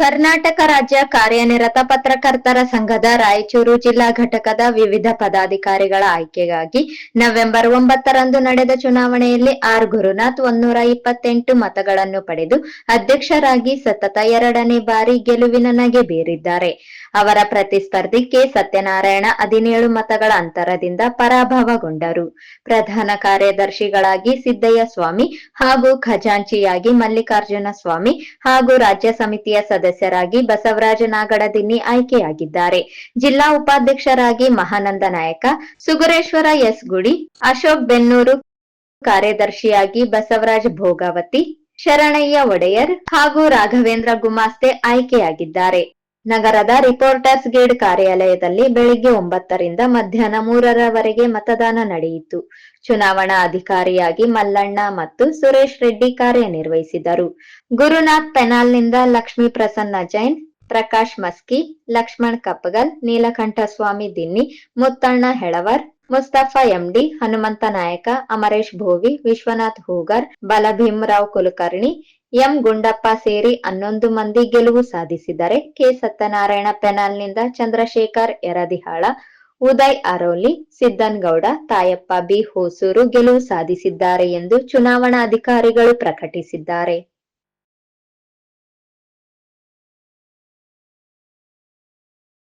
ಕರ್ನಾಟಕ ರಾಜ್ಯ ಕಾರ್ಯನಿರತ ಪತ್ರಕರ್ತರ ಸಂಘದ ರಾಯಚೂರು ಜಿಲ್ಲಾ ಘಟಕದ ವಿವಿಧ ಪದಾಧಿಕಾರಿಗಳ ಆಯ್ಕೆಗಾಗಿ ನವೆಂಬರ್ ಒಂಬತ್ತರಂದು ನಡೆದ ಚುನಾವಣೆಯಲ್ಲಿ ಆರ್ ಗುರುನಾಥ್ ಒಂದೂರ ಇಪ್ಪತ್ತೆಂಟು ಮತಗಳನ್ನು ಪಡೆದು ಅಧ್ಯಕ್ಷರಾಗಿ ಸತತ ಎರಡನೇ ಬಾರಿ ಗೆಲುವಿನ ನಗೆ ಬೀರಿದ್ದಾರೆ. ಅವರ ಪ್ರತಿಸ್ಪರ್ಧಿ ಕೆ ಸತ್ಯನಾರಾಯಣ ಹದಿನೇಳು ಮತಗಳ ಅಂತರದಿಂದ ಪರಾಭವಗೊಂಡರು. ಪ್ರಧಾನ ಕಾರ್ಯದರ್ಶಿಗಳಾಗಿ ಸಿದ್ದಯ್ಯ ಸ್ವಾಮಿ ಹಾಗೂ ಖಜಾಂಚಿಯಾಗಿ ಮಲ್ಲಿಕಾರ್ಜುನ ಸ್ವಾಮಿ ಹಾಗೂ ರಾಜ್ಯ ಸಮಿತಿಯ ಸದಸ್ಯರಾಗಿ ಬಸವರಾಜ ನಾಗಡದಿನ್ನಿ ಆಯ್ಕೆಯಾಗಿದ್ದಾರೆ. ಜಿಲ್ಲಾ ಉಪಾಧ್ಯಕ್ಷರಾಗಿ ಮಹಾನಂದ ನಾಯಕ, ಸುಗುರೇಶ್ವರ ಎಸ್ ಗುಡಿ, ಅಶೋಕ್ ಬೆನ್ನೂರು ಕಾರ್ಯದರ್ಶಿಯಾಗಿ ಬಸವರಾಜ್ ಭೋಗಾವತಿ, ಶರಣಯ್ಯ ಒಡೆಯರ್ ಹಾಗೂ ರಾಘವೇಂದ್ರ ಗುಮಾಸ್ತೆ ಆಯ್ಕೆಯಾಗಿದ್ದಾರೆ. ನಗರದ ರಿಪೋರ್ಟರ್ಸ್ ಗೇಡ್ ಕಾರ್ಯಾಲಯದಲ್ಲಿ ಬೆಳಿಗ್ಗೆ ಒಂಬತ್ತರಿಂದ ಮಧ್ಯಾಹ್ನ ಮೂರರವರೆಗೆ ಮತದಾನ ನಡೆಯಿತು. ಚುನಾವಣಾ ಅಧಿಕಾರಿಯಾಗಿ ಮಲ್ಲಣ್ಣ ಮತ್ತು ಸುರೇಶ್ ರೆಡ್ಡಿ ಕಾರ್ಯನಿರ್ವಹಿಸಿದರು. ಗುರುನಾಥ್ ಪೆನಾಲ್ನಿಂದ ಲಕ್ಷ್ಮೀ ಪ್ರಸನ್ನ ಜೈನ್, ಪ್ರಕಾಶ್ ಮಸ್ಕಿ, ಲಕ್ಷ್ಮಣ್ ಕಪ್ಪಗಲ್, ನೀಲಕಂಠಸ್ವಾಮಿ ದಿನ್ನಿ, ಮುತ್ತಣ್ಣ ಹೆಳವರ್ ಮುಸ್ತಫಾ ಎಂಡಿ, ಹನುಮಂತ ನಾಯಕ, ಅಮರೇಶ್ ಭೋವಿ, ವಿಶ್ವನಾಥ್ ಹೂಗರ್ ಬಲಭೀಮರಾವ್ ಕುಲಕರ್ಣಿ, ಎಂ ಗುಂಡಪ್ಪ ಸೇರಿ ಹನ್ನೊಂದು ಮಂದಿ ಗೆಲುವು ಸಾಧಿಸಿದರೆ ಕೆ ಸತ್ಯನಾರಾಯಣ ಪೆನಾಲ್ನಿಂದ ಚಂದ್ರಶೇಖರ್ ಎರದಿಹಾಳ, ಉದಯ್ ಅರೋಲಿ ಸಿದ್ದನ್ಗೌಡ ತಾಯಪ್ಪ ಬಿ ಹೊಸೂರು ಗೆಲುವು ಸಾಧಿಸಿದ್ದಾರೆ ಎಂದು ಚುನಾವಣಾ ಅಧಿಕಾರಿಗಳು ಪ್ರಕಟಿಸಿದ್ದಾರೆ.